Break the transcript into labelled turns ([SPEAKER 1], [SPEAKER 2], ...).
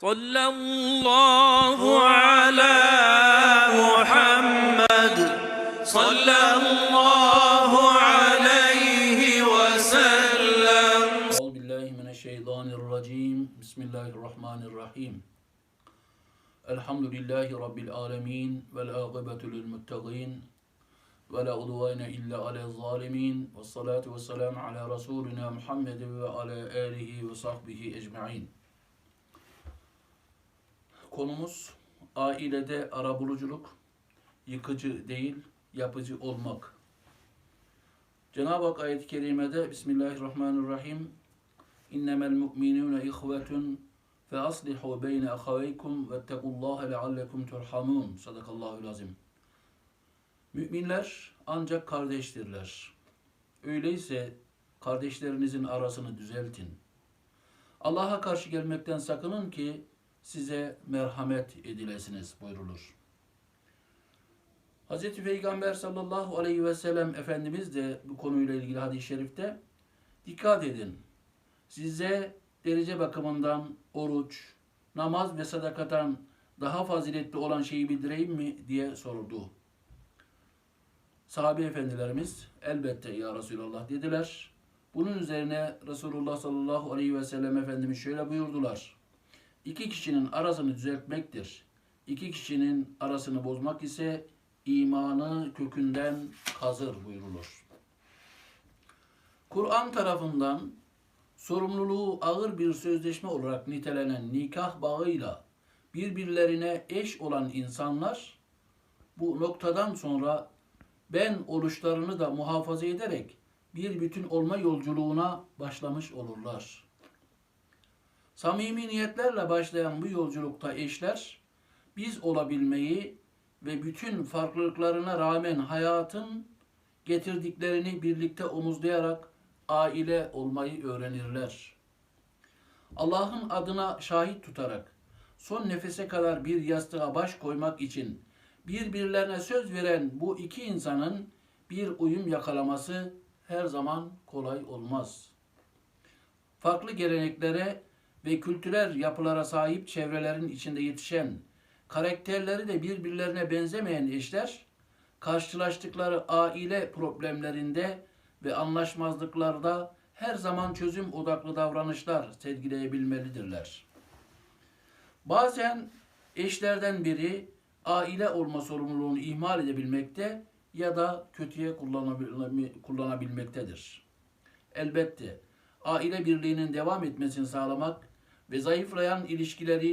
[SPEAKER 1] صلى الله على محمد. صلى الله عليه وسلم.
[SPEAKER 2] أعوذ بالله من الشيطان الرجيم. بسم الله الرحمن الرحيم. الحمد لله رب العالمين والعاقبة للمتقين ولا عدوان إلا على الظالمين. والصلاة والسلام على رسولنا محمد وعلى آله وصحبه أجمعين. Konumuz ailede arabuluculuk, yıkıcı değil, yapıcı olmak. Cenab-ı Hak ayet-i kerimede Bismillahirrahmanirrahim İnnemel mu'minûne ihvetun fe aslihu beyne ahaveykum vettegullâhe leallekum turhamun. Sadakallahu lazim. Müminler ancak kardeştirler. Öyleyse kardeşlerinizin arasını düzeltin. Allah'a karşı gelmekten sakının ki size merhamet edilesiniz buyrulur. Hz. Peygamber sallallahu aleyhi ve sellem Efendimiz de bu konuyla ilgili hadis-i şerifte dikkat edin. Size derece bakımından oruç, namaz ve sadakadan daha faziletli olan şeyi bildireyim mi diye soruldu. Sahabe efendilerimiz elbette ya Resulallah dediler. Bunun üzerine Resulullah sallallahu aleyhi ve sellem Efendimiz şöyle buyurdular. İki kişinin arasını düzeltmektir. İki kişinin arasını bozmak ise imanı kökünden kazır buyurulur. Kur'an tarafından sorumluluğu ağır bir sözleşme olarak nitelenen nikah bağıyla birbirlerine eş olan insanlar bu noktadan sonra ben oluşlarını da muhafaza ederek bir bütün olma yolculuğuna başlamış olurlar. Samimi niyetlerle başlayan bu yolculukta eşler biz olabilmeyi ve bütün farklılıklarına rağmen hayatın getirdiklerini birlikte omuzlayarak aile olmayı öğrenirler. Allah'ın adına şahit tutarak son nefese kadar bir yastığa baş koymak için birbirlerine söz veren bu iki insanın bir uyum yakalaması her zaman kolay olmaz. Farklı geleneklere ve kültürel yapılara sahip çevrelerin içinde yetişen, karakterleri de birbirlerine benzemeyen eşler, karşılaştıkları aile problemlerinde ve anlaşmazlıklarda her zaman çözüm odaklı davranışlar sergileyebilmelidirler. Bazen eşlerden biri aile olma sorumluluğunu ihmal edebilmekte ya da kötüye kullanabil- kullanabilmektedir. Elbette aile birliğinin devam etmesini sağlamak ve zayıflayan ilişkileri